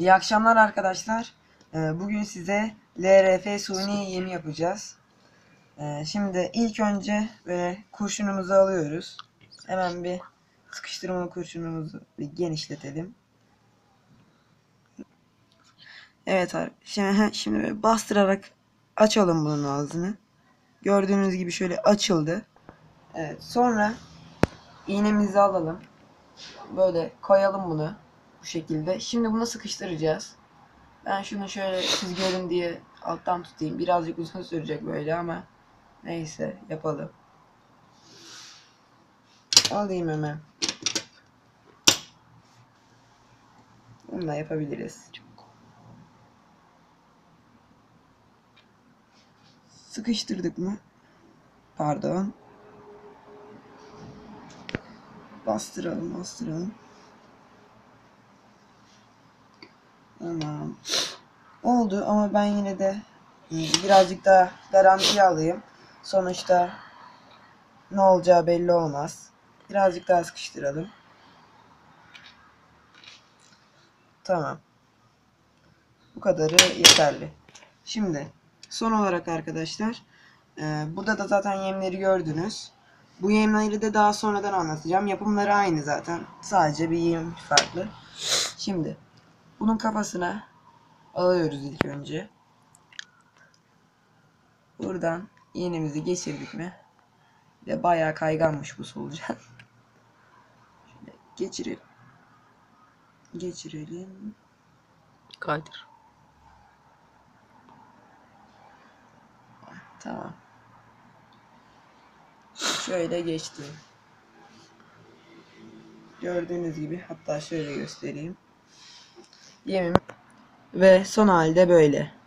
İyi akşamlar arkadaşlar. Ee, Bugün size LRF suni yemi yapacağız. Ee, Şimdi ilk önce böyle kurşunumuzu alıyoruz. Hemen bir sıkıştırmalı kurşunumuzu bir genişletelim. Evet şimdi, şimdi bastırarak açalım bunun ağzını. Gördüğünüz gibi şöyle açıldı. Evet sonra iğnemizi alalım. Böyle koyalım bunu bu şekilde. Şimdi bunu sıkıştıracağız. Ben şunu şöyle siz diye alttan tutayım. Birazcık uzun sürecek böyle ama neyse yapalım. Alayım hemen. Bunu da yapabiliriz. Sıkıştırdık mı? Pardon. Bastıralım, bastıralım. Tamam. Oldu ama ben yine de e, birazcık daha garantiye alayım. Sonuçta ne olacağı belli olmaz. Birazcık daha sıkıştıralım. Tamam. Bu kadarı yeterli. Şimdi son olarak arkadaşlar e, burada da zaten yemleri gördünüz. Bu yemleri de daha sonradan anlatacağım. Yapımları aynı zaten. Sadece bir yem farklı. Şimdi bunun kafasına alıyoruz ilk önce. Buradan iğnemizi geçirdik mi? De bayağı kayganmış bu solucan. Şöyle geçirelim. Geçirelim. Kaydır. Tamam. Şöyle geçti. Gördüğünüz gibi hatta şöyle göstereyim. Yemim ve son halde böyle.